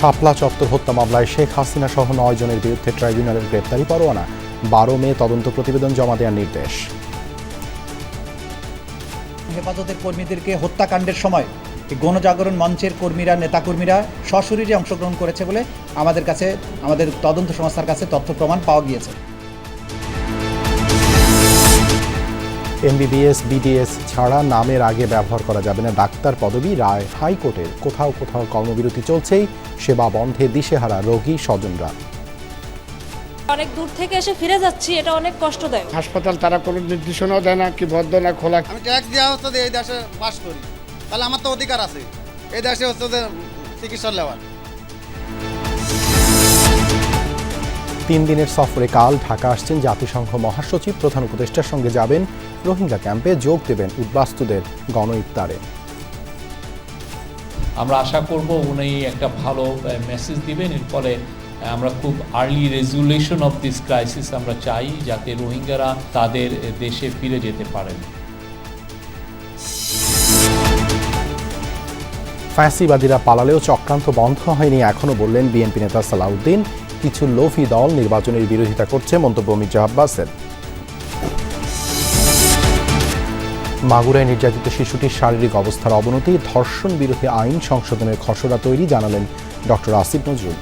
শাপলা চত্বর হত্যা মামলায় শেখ হাসিনা সহ নয় জনের বিরুদ্ধে ট্রাইব্যুনালের গ্রেপ্তারি পরোয়ানা। বারো মে তদন্ত প্রতিবেদন জমা দেওয়ার নির্দেশ। হেফাজতের কর্মীদেরকে হত্যাকাণ্ডের সময় গণজাগরণ মঞ্চের কর্মীরা, নেতাকর্মীরা সশরীরে অংশগ্রহণ করেছে বলে আমাদের কাছে, আমাদের তদন্ত সংস্থার কাছে তথ্য প্রমাণ পাওয়া গিয়েছে। এমবিবিএস বিডিএস ছাড়া নামের আগে ব্যবহার করা যাবে না। ডাক্তার পদবি রায় হাইকোর্টের। কোথাও কোথাও কর্মবিরতি চলছেই সেবা বন্ধে দিশেহারা রোগী স্বজনরা। অনেক দূর থেকে এসে ফিরে যাচ্ছি এটা অনেক কষ্ট দেয় হাসপাতাল তারা কোনো নির্দেশনাও দেয় না কি বদ্ধ না খোলা। আমি ট্যাক্স দেওয়া হচ্ছে এই দেশে বাস করি তাহলে আমার তো অধিকার আছে। এই দেশে হচ্ছে চিকিৎসা নেওয়ার। তিন দিনের সফরে কাল ঢাকা আসছেন জাতিসংঘ মহাসচিব। প্রধান উপদেষ্টার সঙ্গে যাবেন রোহিঙ্গা ক্যাম্পে যোগ দেবেন উদ্বাস্তুদের গণ ইফতারে আমরা আশা করব উনি একটা ভালো মেসেজ দিবেন। এর ফলে আমরা খুব early resolution of this crisis আমরা চাই যাতে রোহিঙ্গারা তাদের দেশে ফিরে যেতে পারেন। ফ্যাসিবাদীরা পালালেও চক্রান্ত বন্ধ হয়নি এখনও বললেন বিএনপি নেতা সালাউদ্দিন। কিছু লোভী দল নির্বাচনের বিরোধিতা করছে মন্তব্য মির্জা আব্বাসের। মাগুরায় নির্যাতিত শিশুটির শারীরিক অবস্থার অবনতি, ধর্ষণ বিরোধী আইন সংশোধনের খসড়া তৈরি জানালেন ডক্টর আসিফ নজরুল।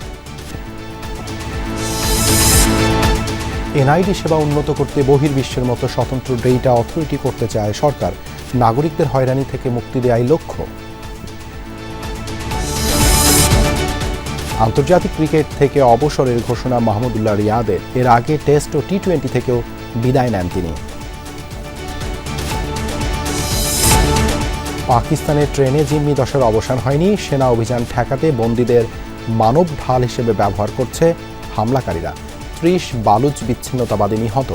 এনআইডি সেবা উন্নত করতে বহির্বিশ্বের মতো স্বতন্ত্র ডেটা অথরিটি করতে চায় সরকার। নাগরিকদের হয়রানি থেকে মুক্তি দেয়াই লক্ষ্য। আন্তর্জাতিক ক্রিকেট থেকে অবসরের ঘোষণা মাহমুদুল্লাহ রিয়াদের এর আগে টেস্ট ও টি টোয়েন্টি থেকেও বিদায় নেন তিনি। পাকিস্তানের ট্রেনে জিম্মি দশার অবসান হয়নি। সেনা অভিযান ঠেকাতে বন্দীদের মানব ঢাল হিসেবে ব্যবহার করছে হামলাকারীরা। ত্রিশ বালুচ বিচ্ছিন্নতাবাদী নিহত।